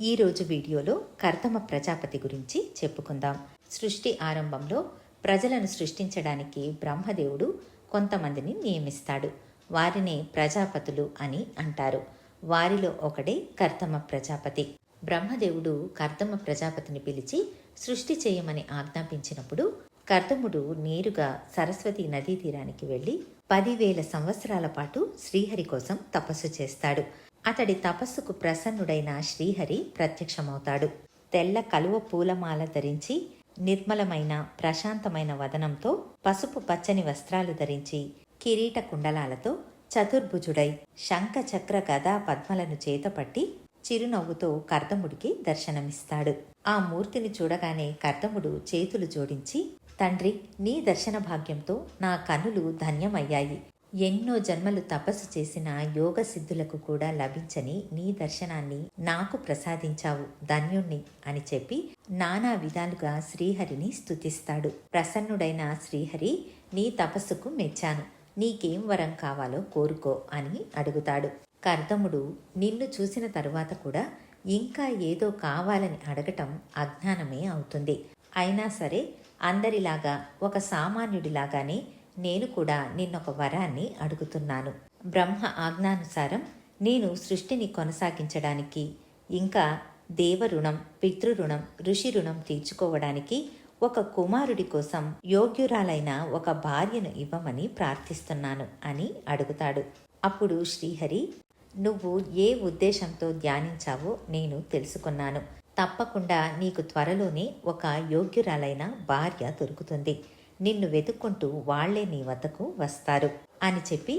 ఈరోజు వీడియోలో కర్తమ ప్రజాపతి గురించి చెప్పుకుందాం. సృష్టి ఆరంభంలో ప్రజలను సృష్టించడానికి బ్రహ్మదేవుడు కొంతమందిని నియమిస్తాడు. వారినే ప్రజాపతులు అని అంటారు. వారిలో ఒకడే కర్తమ ప్రజాపతి. బ్రహ్మదేవుడు కర్తమ ప్రజాపతిని పిలిచి సృష్టి చేయమని ఆజ్ఞాపించినప్పుడు కర్తముడు నేరుగా సరస్వతి నదీ తీరానికి వెళ్ళి పదివేల సంవత్సరాల పాటు శ్రీహరి కోసం తపస్సు చేస్తాడు. అతడి తపస్సుకు ప్రసన్నుడైన శ్రీహరి ప్రత్యక్షమవుతాడు. తెల్ల కలువ పూలమాల ధరించి నిర్మలమైన ప్రశాంతమైన వదనంతో పసుపు పచ్చని వస్త్రాలు ధరించి కిరీట కుండలాలతో చతుర్భుజుడై శంఖ చక్ర గదా పద్మలను చేతపట్టి చిరునవ్వుతో కర్దముడికి దర్శనమిస్తాడు. ఆ మూర్తిని చూడగానే కర్దముడు చేతులు జోడించి తండ్రి నీ దర్శన భాగ్యంతో నా కనులు ధన్యమయ్యాయి. ఎన్నో జన్మలు తపస్సు చేసిన యోగ సిద్ధులకు కూడా లభించని నీ దర్శనాన్ని నాకు ప్రసాదించావు ధన్యుణ్ణి అని చెప్పి నానా విధాలుగా శ్రీహరిని స్థుతిస్తాడు ప్రసన్నుడైన శ్రీహరి నీ తపస్సుకు మెచ్చాను. నీకేం వరం కావాలో కోరుకో అని అడుగుతాడు. కర్దముడు నిన్ను చూసిన తరువాత కూడా ఇంకా ఏదో కావాలని అడగటం అజ్ఞానమే అవుతుంది. అయినా సరే అందరిలాగా ఒక సామాన్యుడిలాగానే నేను కూడా నిన్నొక వరాన్ని అడుగుతున్నాను. బ్రహ్మ ఆజ్ఞానుసారం నేను సృష్టిని కొనసాగించడానికి ఇంకా దేవరుణం పితృరుణం ఋషి రుణం తీర్చుకోవడానికి ఒక కుమారుడి కోసం యోగ్యురాలైన ఒక భార్యను ఇవ్వమని ప్రార్థిస్తున్నాను అని అడుగుతాడు. అప్పుడు శ్రీహరి నువ్వు ఏ ఉద్దేశంతో ధ్యానించావో నేను తెలుసుకున్నాను. తప్పకుండా నీకు త్వరలోనే ఒక యోగ్యురాలైన భార్య దొరుకుతుంది. నిన్ను వెతుక్కుంటూ వాళ్ళే నీ వద్దకు వస్తారు అని చెప్పి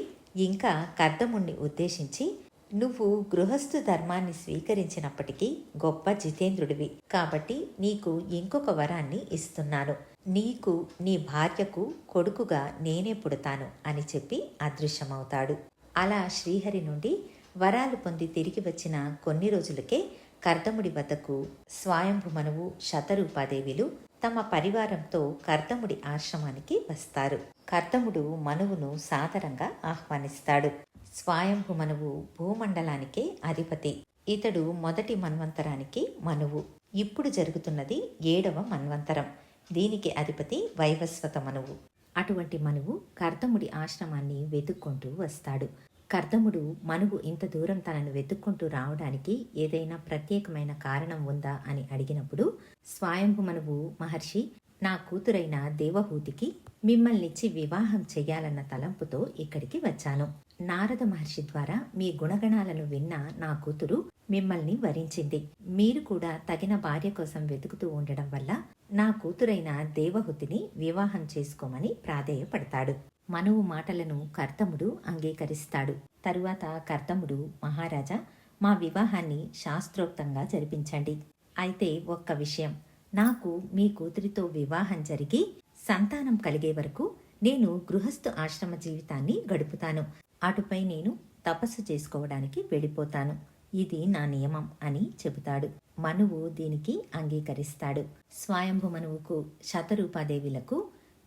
ఇంకా కర్దముణ్ణి ఉద్దేశించి నువ్వు గృహస్థు ధర్మాన్ని స్వీకరించినప్పటికీ గొప్ప జితేంద్రుడివి. కాబట్టి నీకు ఇంకొక వరాన్ని ఇస్తున్నాను. నీకు నీ భార్యకు కొడుకుగా నేనే పుడతాను అని చెప్పి అదృశ్యమవుతాడు. అలా శ్రీహరి నుండి వరాలు పొంది తిరిగి వచ్చిన కొన్ని రోజులకే కర్దముడి వద్దకు స్వయంభుమనువు శతరూపాదేవిలు తమ పరివారంతో కర్దముడి ఆశ్రమానికి వస్తారు. కర్దముడు మనువును సాదరంగా ఆహ్వానిస్తాడు. స్వాయంభు మనువు భూమండలానికే అధిపతి. ఇతడు మొదటి మన్వంతరానికి మనువు. ఇప్పుడు జరుగుతున్నది ఏడవ మన్వంతరం. దీనికి అధిపతి వైవస్వత మనువు. అటువంటి మనువు కర్దముడి ఆశ్రమాన్ని వెతుక్కుంటూ వస్తాడు. కర్దముడు మనువు ఇంత దూరం తనను వెతుక్కుంటూ రావడానికి ఏదైనా ప్రత్యేకమైన కారణం ఉందా అని అడిగినప్పుడు స్వయంభు మనువు మహర్షి నా కూతురైన దేవహూతికి మిమ్మల్నిచ్చి వివాహం చెయ్యాలన్న తలంపుతో ఇక్కడికి వచ్చాను. నారద మహర్షి ద్వారా మీ గుణగణాలను విన్న నా కూతురు మిమ్మల్ని వరించింది. మీరు కూడా తగిన భార్య కోసం వెతుకుతూ ఉండడం వల్ల నా కూతురైన దేవహుతిని వివాహం చేసుకోమని ప్రాధేయపడతాడు. మనువు మాటలను కర్తముడు అంగీకరిస్తాడు. తరువాత కర్తముడు మహారాజా మా వివాహాన్ని శాస్త్రోక్తంగా జరిపించండి. అయితే ఒక్క విషయం నాకు మీ కూతురితో వివాహం జరిగి సంతానం కలిగే వరకు నేను గృహస్థు ఆశ్రమ జీవితాన్ని గడుపుతాను. అటుపై నేను తపస్సు చేసుకోవడానికి వెళ్ళిపోతాను. ఇది నా నియమం అని చెబుతాడు. మనువు దీనికి అంగీకరిస్తాడు. స్వయంభు మనువుకు శతరూపాదేవిలకు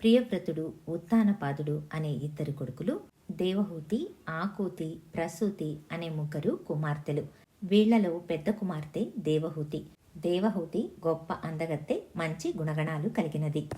ప్రియవ్రతుడు ఉత్తానపాదుడు అనే ఇద్దరు కొడుకులు దేవహూతి ఆకూతి ప్రసూతి అనే ముగ్గురు కుమార్తెలు. వీళ్ళలో పెద్ద కుమార్తె దేవహూతి. దేవహూతి గొప్ప అందగత్తె మంచి గుణగణాలు కలిగినది.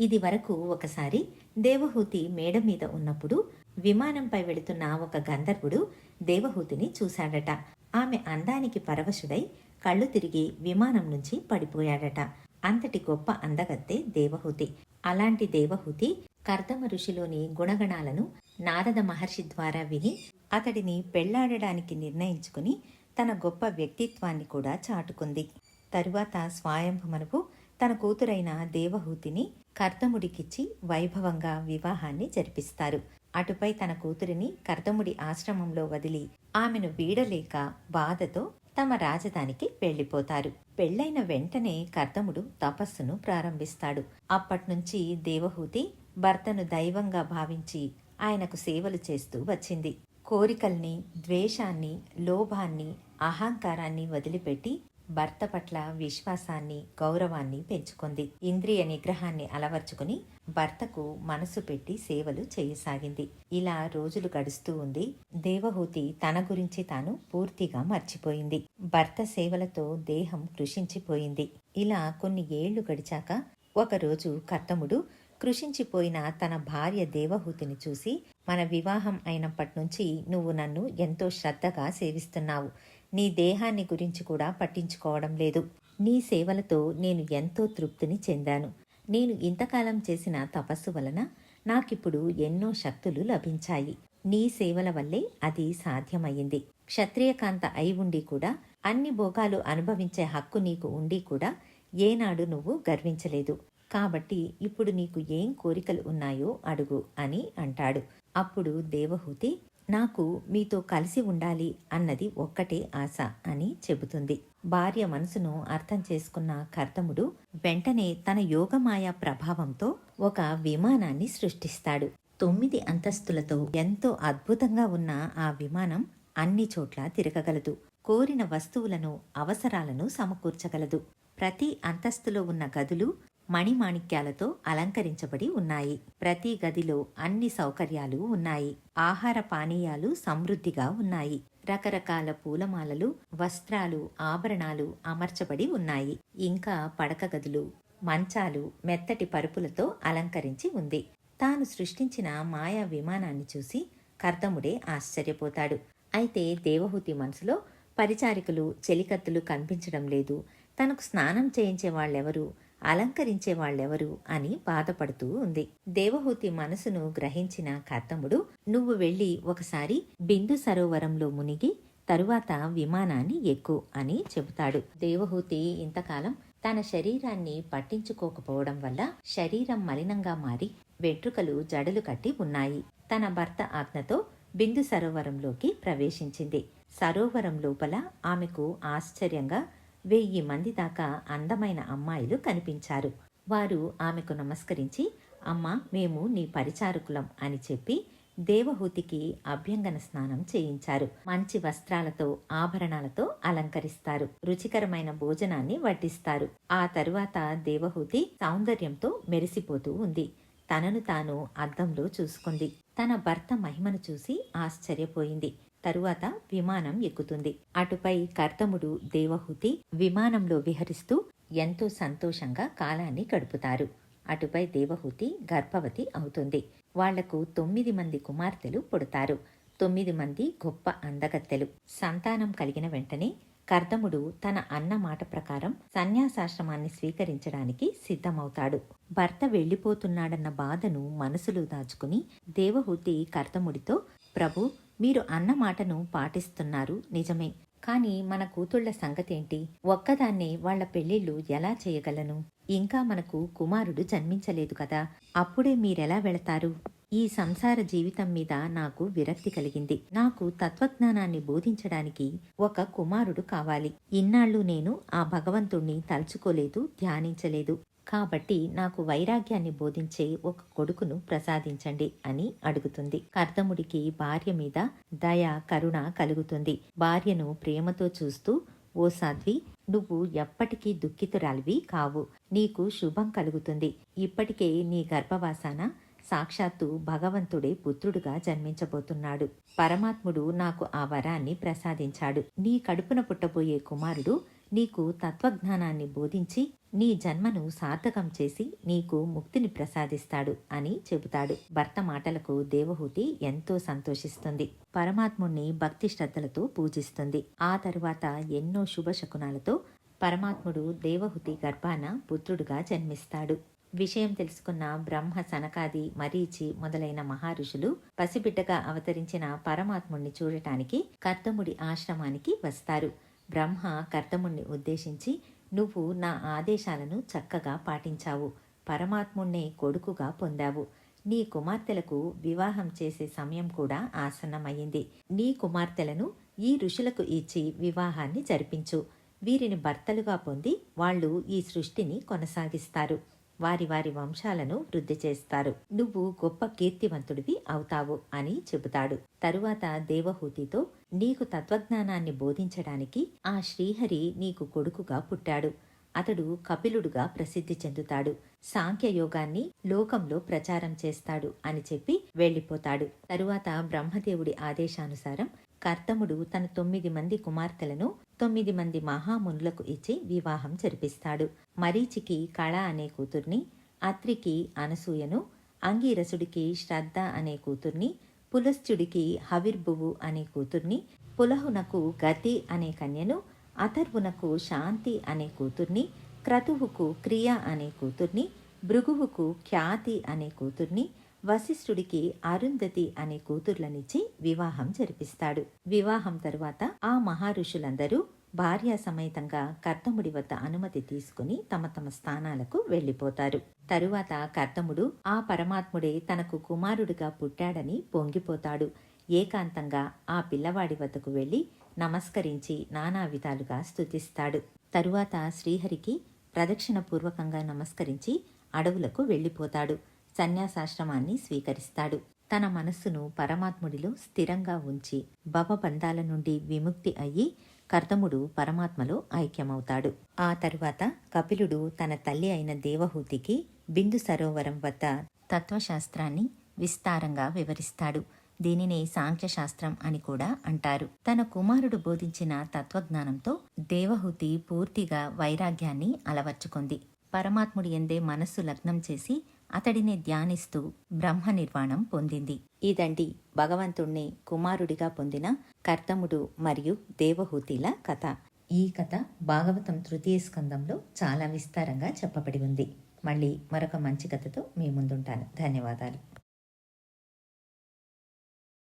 ఇది వరకు ఒకసారి దేవహూతి మేడ మీద ఉన్నప్పుడు విమానంపై వెళుతున్న ఒక గంధర్వుడు దేవహూతిని చూశాడట. ఆమె అందానికి పరవశుడై కళ్ళు తిరిగి విమానం నుంచి పడిపోయాడట. అంతటి గొప్ప అందగత్తె దేవహూతి. అలాంటి దేవహూతి కర్దమ ఋషిలోని గుణగణాలను నారద మహర్షి ద్వారా విని అతడిని పెళ్ళాడడానికి నిర్ణయించుకుని తన గొప్ప వ్యక్తిత్వాన్ని కూడా చాటుకుంది. తరువాత స్వయంభుమనువు తన కూతురైన దేవహూతిని కర్దముడికిచ్చి వైభవంగా వివాహాన్ని జరిపిస్తారు. అటుపై తన కూతురిని కర్దముడి ఆశ్రమంలో వదిలి ఆమెను వీడలేక బాధతో తమ రాజధానికి వెళ్ళిపోతారు పెళ్ళైన వెంటనే కర్దముడు తపస్సును ప్రారంభిస్తాడు. అప్పట్నుంచి దేవహూతి భర్తను దైవంగా భావించి ఆయనకు సేవలు చేస్తూ వచ్చింది. కోరికల్ని ద్వేషాన్ని లోభాన్ని అహంకారాన్ని వదిలిపెట్టి భర్త పట్ల విశ్వాసాన్ని గౌరవాన్ని పెంచుకుంది. ఇంద్రియ నిగ్రహాన్ని అలవర్చుకుని భర్తకు మనసు పెట్టి సేవలు చేయసాగింది. ఇలా రోజులు గడుస్తూ ఉంది. దేవహూతి తన గురించి తాను పూర్తిగా మర్చిపోయింది. భర్త సేవలతో దేహం కృషించిపోయింది. ఇలా కొన్ని ఏళ్ళు గడిచాక ఒకరోజు కర్తముడు కృషించిపోయిన తన భార్య దేవహూతిని చూసి మన వివాహం అయినప్పటి నుంచి నువ్వు నన్ను ఎంతో శ్రద్ధగా సేవిస్తున్నావు. నీ దేహాన్ని గురించి కూడా పట్టించుకోవడం లేదు. నీ సేవలతో నేను ఎంతో తృప్తిని చెందాను. నేను ఇంతకాలం చేసిన తపస్సు వలన నాకిప్పుడు ఎన్నో శక్తులు లభించాయి. నీ సేవల వల్లే అది సాధ్యమయ్యింది. క్షత్రియకాంత అయి ఉండి కూడా అన్ని భోగాలు అనుభవించే హక్కు నీకు ఉండి కూడా ఏనాడు నువ్వు గర్వించలేదు. కాబట్టి ఇప్పుడు నీకు ఏం కోరికలు ఉన్నాయో అడుగు అని అంటాడు. అప్పుడు దేవహూతి నాకు మీతో కలిసి ఉండాలి అన్నది ఒక్కటే ఆశ అని చెబుతుంది. భార్య మనసును అర్థం చేసుకున్న కర్తముడు వెంటనే తన యోగమాయ ప్రభావంతో ఒక విమానాన్ని సృష్టిస్తాడు. తొమ్మిది అంతస్తులతో ఎంతో అద్భుతంగా ఉన్న ఆ విమానం అన్ని చోట్ల తిరగగలదు. కోరిన వస్తువులను అవసరాలను సమకూర్చగలదు. ప్రతి అంతస్తులో ఉన్న గదులు మణిమాణిక్యాలతో అలంకరించబడి ఉన్నాయి. ప్రతి గదిలో అన్ని సౌకర్యాలు ఉన్నాయి. ఆహార పానీయాలు సమృద్ధిగా ఉన్నాయి. రకరకాల పూలమాలలు వస్త్రాలు ఆభరణాలు అమర్చబడి ఉన్నాయి. ఇంకా పడక గదులు మంచాలు మెత్తటి పరుపులతో అలంకరించి ఉంది. తాను సృష్టించిన మాయా విమానాన్ని చూసి కర్దముడే ఆశ్చర్యపోతాడు. అయితే దేవహూతి మనసులో పరిచారికలు చెలికత్తులు కనిపించడం లేదు. తనకు స్నానం చేయించే వాళ్ళెవరు? అలంకరించే వాళ్ళెవరు అని బాధపడుతూ ఉంది. దేవహూతి మనసును గ్రహించిన కర్తముడు నువ్వు వెళ్ళి ఒకసారి బిందు సరోవరంలో మునిగి తరువాత విమానాన్ని ఎక్కు అని చెబుతాడు. దేవహూతి ఇంతకాలం తన శరీరాన్ని పట్టించుకోకపోవడం వల్ల శరీరం మలినంగా మారి వెంట్రుకలు జడలు కట్టి ఉన్నాయి. తన భర్త ఆజ్ఞతో బిందు సరోవరంలోకి ప్రవేశించింది. సరోవరం లోపల ఆమెకు ఆశ్చర్యంగా వెయ్యి మంది దాకా అందమైన అమ్మాయిలు కనిపించారు. వారు ఆమెకు నమస్కరించి అమ్మ మేము నీ పరిచారకులం అని చెప్పి దేవహూతికి అభ్యంగన స్నానం చేయించారు. మంచి వస్త్రాలతో ఆభరణాలతో అలంకరిస్తారు. రుచికరమైన భోజనాన్ని వడ్డిస్తారు. ఆ తరువాత దేవహూతి సౌందర్యంతో మెరిసిపోతూ ఉంది. తనను తాను అద్దంలో చూసుకుంది. తన భర్త మహిమను చూసి ఆశ్చర్యపోయింది. తరువాత విమానం ఎక్కుతుంది. అటుపై కర్తముడు దేవహూతి విమానంలో విహరిస్తూ ఎంతో సంతోషంగా కాలాన్ని గడుపుతారు. అటుపై దేవహూతి గర్భవతి అవుతుంది. వాళ్ళకు తొమ్మిది మంది కుమార్తెలు పుడతారు. తొమ్మిది మంది గొప్ప అందగత్తెలు. సంతానం కలిగిన వెంటనే కర్దముడు తన అన్న మాట ప్రకారం సన్యాసాశ్రమాన్ని స్వీకరించడానికి సిద్ధమవుతాడు. భర్త వెళ్ళిపోతున్నాడన్న బాధను మనసులో దాచుకుని దేవహూతి కర్దముడితో ప్రభు మీరు అన్న మాటను పాటిస్తున్నారు నిజమే. కానీ మన కూతుళ్ళ సంగతేంటి? ఒక్కదాన్నే వాళ్ళ పెళ్ళిళ్ళు ఎలా చేయగలను? ఇంకా మనకు కుమారుడు జన్మించలేదు కదా. అప్పుడే మీరెలా వెళతారు? ఈ సంసార జీవితం మీద నాకు విరక్తి కలిగింది. నాకు తత్వజ్ఞానాన్ని బోధించడానికి ఒక కుమారుడు కావాలి. ఇన్నాళ్ళు నేను ఆ భగవంతుణ్ణి తలుచుకోలేదు ధ్యానించలేదు. కాబట్టి నాకు వైరాగ్యాన్ని బోధించే ఒక కొడుకును ప్రసాదించండి అని అడుగుతుంది. కర్దముడికి భార్య మీద దయ కరుణ కలుగుతుంది. భార్యను ప్రేమతో చూస్తూ ఓ సాధ్వి నువ్వు ఎప్పటికీ దుఃఖితురాలివి కావు. నీకు శుభం కలుగుతుంది. ఇప్పటికే నీ గర్భవాసాన సాక్షాత్తు భగవంతుడే పుత్రుడుగా జన్మించబోతున్నాడు. పరమాత్ముడు నాకు ఆ వరాన్ని ప్రసాదించాడు. నీ కడుపున పుట్టబోయే కుమారుడు నీకు తత్వజ్ఞానాన్ని బోధించి నీ జన్మను సార్థకం చేసి నీకు ముక్తిని ప్రసాదిస్తాడు అని చెబుతాడు. భర్త మాటలకు దేవహూతి ఎంతో సంతోషిస్తుంది. పరమాత్ముణ్ణి భక్తి శ్రద్ధలతో పూజిస్తుంది. ఆ తరువాత ఎన్నో శుభ శకునాలతో పరమాత్ముడు దేవహూతి గర్భాన పుత్రుడుగా జన్మిస్తాడు. విషయం తెలుసుకున్న బ్రహ్మ సనకాది మరీచి మొదలైన మహారుషులు పసిబిడ్డగా అవతరించిన పరమాత్ముణ్ణి చూడటానికి కర్తముడి ఆశ్రమానికి వస్తారు. బ్రహ్మ కర్తముణ్ణి ఉద్దేశించి నువ్వు నా ఆదేశాలను చక్కగా పాటించావు. పరమాత్ముణ్ణే కొడుకుగా పొందావు. నీ కుమార్తెలకు వివాహం చేసే సమయం కూడా ఆసన్నమయ్యింది. నీ కుమార్తెలను ఈ ఋషులకు ఇచ్చి వివాహాన్ని జరిపించు. వీరిని భర్తలుగా పొంది వాళ్ళు ఈ సృష్టిని కొనసాగిస్తారు. వారి వారి వంశాలను వృద్ధి చేస్తారు. నువ్వు గొప్ప కీర్తివంతుడివి అవుతావు అని చెబుతాడు. తరువాత దేవహూతితో నీకు తత్వజ్ఞానాన్ని బోధించడానికి ఆ శ్రీహరి నీకు కొడుకుగా పుట్టాడు. అతడు కపిలుడుగా ప్రసిద్ధి చెందుతాడు. సాంఖ్యయోగాన్ని లోకంలో ప్రచారం చేస్తాడు అని చెప్పి వెళ్ళిపోతాడు. తరువాత బ్రహ్మదేవుడి ఆదేశానుసారం కర్తముడు తన తొమ్మిది మంది కుమార్తెలను తొమ్మిది మంది మహామునులకు ఇచ్చి వివాహం జరిపిస్తాడు. మరీచికి కళ అనే కూతుర్ని అత్రికి అనసూయను అంగీరసుడికి శ్రద్ధ అనే కూతుర్ని పులస్త్యుడికి హవిర్భువు అనే కూతుర్ని పులహునకు గతి అనే కన్యను అథర్వునకు శాంతి అనే కూతుర్ని క్రతువుకు క్రియ అనే కూతుర్ని భృగువుకు ఖ్యాతి అనే కూతుర్ని వశిష్ఠుడికి అరుంధతి అనే కూతుర్లనిచ్చి వివాహం జరిపిస్తాడు. వివాహం తరువాత ఆ మహారుషులందరూ భార్యా సమేతంగా కర్తముడి వద్ద అనుమతి తీసుకుని తమ తమ స్థానాలకు వెళ్ళిపోతారు. తరువాత కర్తముడు ఆ పరమాత్ముడే తనకు కుమారుడిగా పుట్టాడని పొంగిపోతాడు. ఏకాంతంగా ఆ పిల్లవాడి వద్దకు వెళ్ళి నమస్కరించి నానా విధాలుగా స్తుతిస్తాడు. తరువాత శ్రీహరికి ప్రదక్షిణపూర్వకంగా నమస్కరించి అడవులకు వెళ్ళిపోతాడు. సన్యాసాశ్రమాన్ని స్వీకరిస్తాడు. తన మనస్సును పరమాత్ముడిలో స్థిరంగా ఉంచి భవబంధాల నుండి విముక్తి అయ్యి కర్తముడు పరమాత్మలో ఐక్యమవుతాడు. ఆ తరువాత కపిలుడు తన తల్లి అయిన దేవహూతికి బిందు సరోవరం వద్ద తత్వశాస్త్రాన్ని విస్తారంగా వివరిస్తాడు. దీనిని సాంఖ్యశాస్త్రం అని కూడా అంటారు. తన కుమారుడు బోధించిన తత్వజ్ఞానంతో దేవహూతి పూర్తిగా వైరాగ్యాన్ని అలవర్చుకుంది. పరమాత్ముడి ఎందే మనస్సు లగ్నం చేసి అతడిని ధ్యానిస్తూ బ్రహ్మ నిర్వాణం పొందింది. ఇదండి భగవంతుణ్ణి కుమారుడిగా పొందిన కర్తముడు మరియు దేవహూతిల కథ. ఈ కథ భాగవతం తృతీయ స్కందంలో చాలా విస్తారంగా చెప్పబడి ఉంది. మళ్ళీ మరొక మంచి కథతో మీ ముందుంటాను. ధన్యవాదాలు.